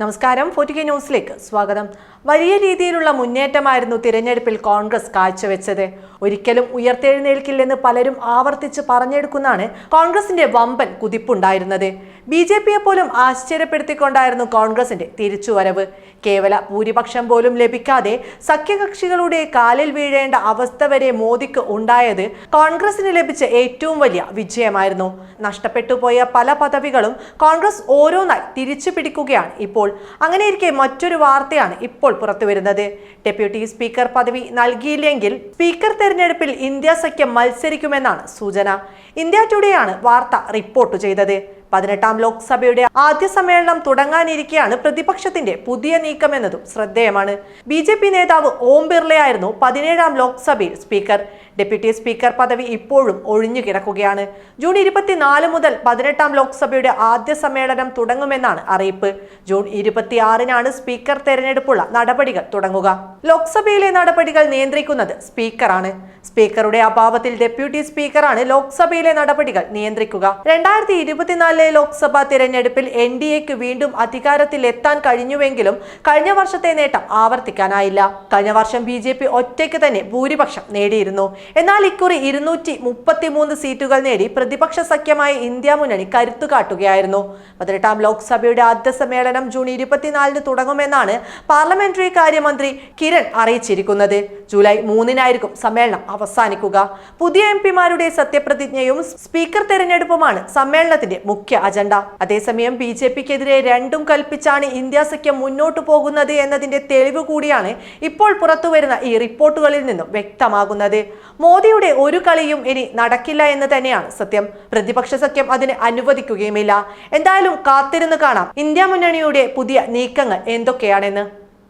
നമസ്കാരം. ഫോർട്ടി ന്യൂസിലേക്ക് സ്വാഗതം. വലിയ രീതിയിലുള്ള മുന്നേറ്റമായിരുന്നു തിരഞ്ഞെടുപ്പിൽ കോൺഗ്രസ് കാഴ്ചവെച്ചത്. ഒരിക്കലും ഉയർത്തെഴുന്നേൽക്കില്ലെന്ന് പലരും ആവർത്തിച്ച് പറഞ്ഞെടുക്കുന്നതാണ് കോൺഗ്രസിന്റെ വമ്പൻ കുതിപ്പുണ്ടായിരുന്നത്. ബി ജെ പിയെ പോലും ആശ്ചര്യപ്പെടുത്തിക്കൊണ്ടായിരുന്നു കോൺഗ്രസിന്റെ തിരിച്ചുവരവ്. കേവല ഭൂരിപക്ഷം പോലും ലഭിക്കാതെ സഖ്യകക്ഷികളുടെ കാലിൽ വീഴേണ്ട അവസ്ഥ വരെ മോദിക്ക് ഉണ്ടായത് കോൺഗ്രസിന് ലഭിച്ച ഏറ്റവും വലിയ വിജയമായിരുന്നു. നഷ്ടപ്പെട്ടു പോയ പല പദവികളും കോൺഗ്രസ് ഓരോന്നായി തിരിച്ചു പിടിക്കുകയാണ് ഇപ്പോൾ. അങ്ങനെയിരിക്കെ മറ്റൊരു വാർത്തയാണ് ഇപ്പോൾ പുറത്തുവരുന്നത്. ഡെപ്യൂട്ടി സ്പീക്കർ പദവി നൽകിയില്ലെങ്കിൽ സ്പീക്കർ തെരഞ്ഞെടുപ്പിൽ ഇന്ത്യ സഖ്യം മത്സരിക്കുമെന്നാണ് സൂചന. ഇന്ത്യ ടുഡേ ആണ് വാർത്ത റിപ്പോർട്ട് ചെയ്തത്. പതിനെട്ടാം ലോക്സഭയുടെ ആദ്യ സമ്മേളനം തുടങ്ങാനിരിക്കെയാണ് പ്രതിപക്ഷത്തിന്റെ പുതിയ നീക്കമെന്നതും ശ്രദ്ധേയമാണ്. ബി ജെ പി നേതാവ് ഓം ബിർളയായിരുന്നു പതിനേഴാം ലോക്സഭയിൽ സ്പീക്കർ. ഡെപ്യൂട്ടി സ്പീക്കർ പദവി ഇപ്പോഴും ഒഴിഞ്ഞു കിടക്കുകയാണ്. ജൂൺ ഇരുപത്തിനാല് മുതൽ പതിനെട്ടാം ലോക്സഭയുടെ ആദ്യ സമ്മേളനം തുടങ്ങുമെന്നാണ് അറിയിപ്പ്. ജൂൺ ഇരുപത്തിയാറിനാണ് സ്പീക്കർ തെരഞ്ഞെടുപ്പുള്ള നടപടികൾ തുടങ്ങുക. ലോക്സഭയിലെ നടപടികൾ നിയന്ത്രിക്കുന്നത് സ്പീക്കറാണ്. സ്പീക്കറുടെ അഭാവത്തിൽ ഡെപ്യൂട്ടി സ്പീക്കറാണ് ലോക്സഭയിലെ നടപടികൾ നിയന്ത്രിക്കുക. രണ്ടായിരത്തി ഇരുപത്തിനാലിലെ ലോക്സഭാ തിരഞ്ഞെടുപ്പിൽ എൻ ഡി എക്ക് വീണ്ടും അധികാരത്തിൽ എത്താൻ കഴിഞ്ഞുവെങ്കിലും കഴിഞ്ഞ വർഷത്തെ നേട്ടം ആവർത്തിക്കാനായില്ല. കഴിഞ്ഞ വർഷം ബി ജെ പി ഒറ്റയ്ക്ക് തന്നെ ഭൂരിപക്ഷം നേടിയിരുന്നു. എന്നാൽ ഇക്കുറി ഇരുന്നൂറ്റി മുപ്പത്തിമൂന്ന് സീറ്റുകൾ നേടി പ്രതിപക്ഷ സഖ്യമായ ഇന്ത്യ മുന്നണി കരുത്തു കാട്ടുകയായിരുന്നു. പതിനെട്ടാം ലോക്സഭയുടെ ആദ്യ സമ്മേളനം ജൂൺ ഇരുപത്തിനാലിന് തുടങ്ങുമെന്നാണ് പാർലമെന്ററി കാര്യമന്ത്രി കിരൺ അറിയിച്ചിരിക്കുന്നത്. ജൂലൈ മൂന്നിനായിരിക്കും സമ്മേളനം അവസാനിക്കുക. പുതിയ എം പിമാരുടെ സത്യപ്രതിജ്ഞയും സ്പീക്കർ തെരഞ്ഞെടുപ്പുമാണ് സമ്മേളനത്തിന്റെ മുഖ്യ അജണ്ട. അതേസമയം ബി ജെ പിക്കെതിരെ രണ്ടും കൽപ്പിച്ചാണ് ഇന്ത്യ സഖ്യം മുന്നോട്ടു പോകുന്നത് എന്നതിന്റെ തെളിവ് കൂടിയാണ് ഇപ്പോൾ പുറത്തുവരുന്ന ഈ റിപ്പോർട്ടുകളിൽ നിന്നും വ്യക്തമാകുന്നത്. മോദിയുടെ ഒരു കളിയും ഇനി നടക്കില്ല എന്ന് തന്നെയാണ് സത്യം. പ്രതിപക്ഷ സഖ്യം അതിന് അനുവദിക്കുകയുമില്ല. എന്തായാലും കാത്തിരുന്ന് കാണാം. ഇന്ത്യ മുന്നണിയുടെ പുതിയ നീക്കങ്ങൾ എന്തൊക്കെയാണെന്ന്.